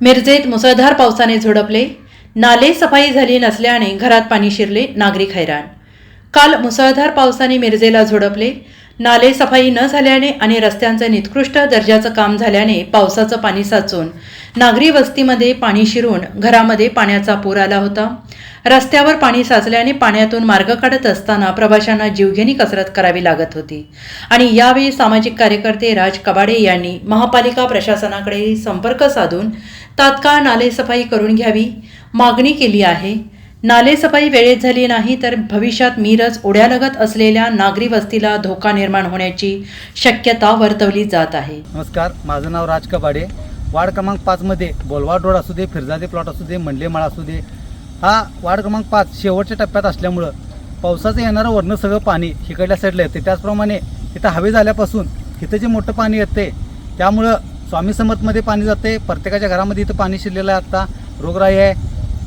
मिरजेत मुसळधार पावसाने झोडपले. नाले सफाई झाली नसल्याने घरात पाणी शिरले नागरिक हैराण. काल मुसळधार पावसाने मिरजेला झोडपले. नाले सफाई न झाल्याने आणि रस्त्यांचं निकृष्ट दर्जाचं काम झाल्याने पावसाचं पाणी साचून नागरी वस्तीमध्ये पाणी शिरून घरामध्ये पाण्याचा पूर आला होता. रस्त्यावर पाणी साचल्याने पाण्यातून मार्ग काढत असताना प्रवाशांना जीवघेणी कसरत करावी लागत होती. आणि यावेळी सामाजिक कार्यकर्ते राज कबाडे यांनी महापालिका प्रशासनाकडे संपर्क साधून तात्काळ नालेसफाई करून घ्यावी मागणी केली आहे. नालेसफाई वेळेत झाली नाही तर भविष्यात मिरज ओढ्यालगत असलेल्या नागरी वस्तीला धोका निर्माण होण्याची शक्यता वर्तवली जात आहे. नमस्कार माझं नाव राज कबाडे. वार्ड क्रमांक पाचमध्ये बोलवाड रोड असू दे फिरजादे प्लॉट असू दे मंडलेमाळ असू दे हा वार्ड क्रमांक पाच शेवटच्या टप्प्यात असल्यामुळं पावसाचं येणारं वरनं सगळं पाणी हिकडल्या साईडला येते त्याचप्रमाणे इथं हवे झाल्यापासून इथं जे मोठं पाणी येते त्यामुळं स्वामी समर्थमध्ये पाणी जाते प्रत्येकाच्या घरामध्ये इथं पाणी शिरलेलं आहे आत्ता रोगराई आहे.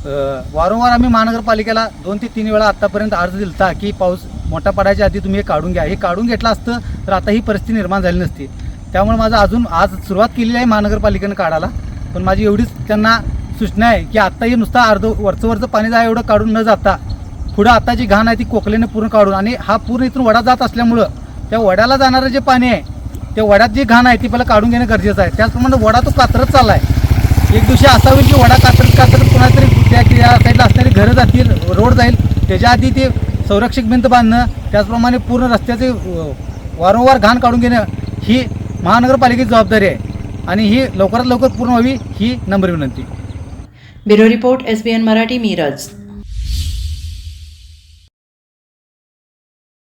वारंवार आम्ही महानगरपालिकेला दोन ते तीन वेळा आत्तापर्यंत अर्ज दिलता की पाऊस मोठा पडायच्या आधी तुम्ही हे काढून घ्या. हे काढून घेतलं असतं तर आता ही परिस्थिती निर्माण झाली नसती. त्यामुळे माझं अजून आज सुरुवात केलेली आहे महानगरपालिकेनं काढायला. पण माझी एवढीच त्यांना सूचना आहे की आत्ता हे नुसतं अर्ध वरचं वरचं पाणी जा एवढं काढून न जाता पुढं आता जी घाण आहे ती कोकलेनं पूर्ण काढून आणि हा पूर्ण इथून वडा जात असल्यामुळं त्या वड्याला जाणारं जे पाणी आहे त्या वड्यात जी घाण आहे ती पहिला काढून घेणं गरजेचं आहे. त्याचप्रमाणे वडा तो कात्रत चालला आहे एक दिवशी असा होईल की वडा कातरत कातरत कोणातरी त्या त्या साईडला असणारी घरं जातील रोड जाईल. त्याच्या आधी ते संरक्षक भिंत बांधणं त्याचप्रमाणे पूर्ण रस्त्याचे वारंवार घाण काढून घेणं ही महानगरपालिकेची जबाबदारी आहे. आणि ही लवकरात लवकर पूर्ण व्हावी ही नंबर विनंती. Bureau report S B N Marathi Miraj.